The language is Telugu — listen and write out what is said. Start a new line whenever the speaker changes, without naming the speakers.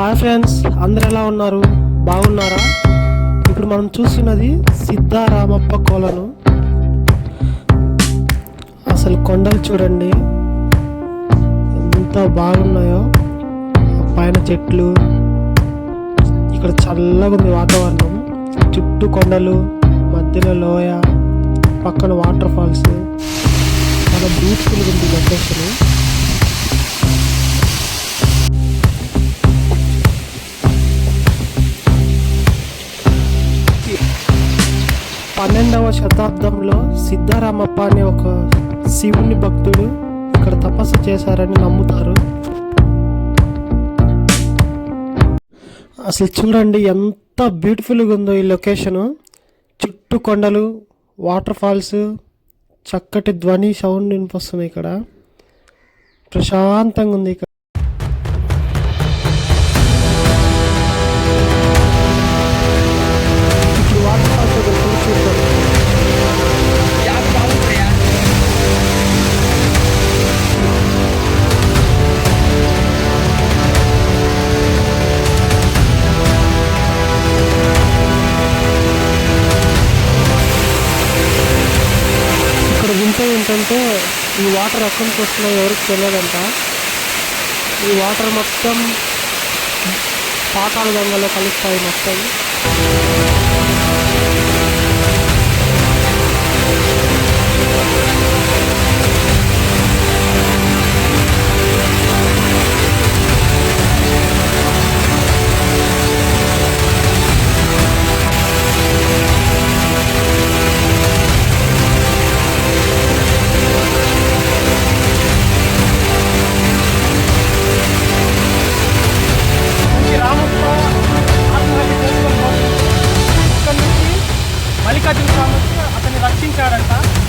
హాయ్ ఫ్రెండ్స్ అందరు ఎలా ఉన్నారు? బాగున్నారా? ఇప్పుడు మనం చూస్తున్నది సిద్ధారామప్ప కోలను. అసలు కొండలు చూడండి. ఎంత బాగున్నాయో. పైన చెట్లు. ఇక్కడ చల్లగా ఉంది వాతావరణం. చుట్టూ కొండలు మధ్యలో లోయ పక్కన వాటర్ ఫాల్స్ చాలా బ్యూటిఫుల్గా ఉంది లొకేషన్ పన్నెండవ శతాబ్దంలో సిద్ధారామప్ప అనే ఒక శివుని భక్తుడు ఇక్కడ తపస్సు చేశారని నమ్ముతారు. అసలు చూడండి ఎంత బ్యూటిఫుల్గా ఉందో ఈ లొకేషను చుట్టూ కొండలు వాటర్ ఫాల్స్ చక్కటి ధ్వని సౌండ్ వినిపిస్తుంది ఇక్కడ. ప్రశాంతంగా ఉంది ఇక్కడ. ఇక్కడ ఏంటంటే ఈ వాటర్ ఎక్కడికి వస్తున్నాయో ఎవరికి తెలియదంట. ఈ వాటర్ మొత్తం పాతాళ గంగలో కలుస్తాయి మొత్తం.
పోతుంది. ఇక్కడ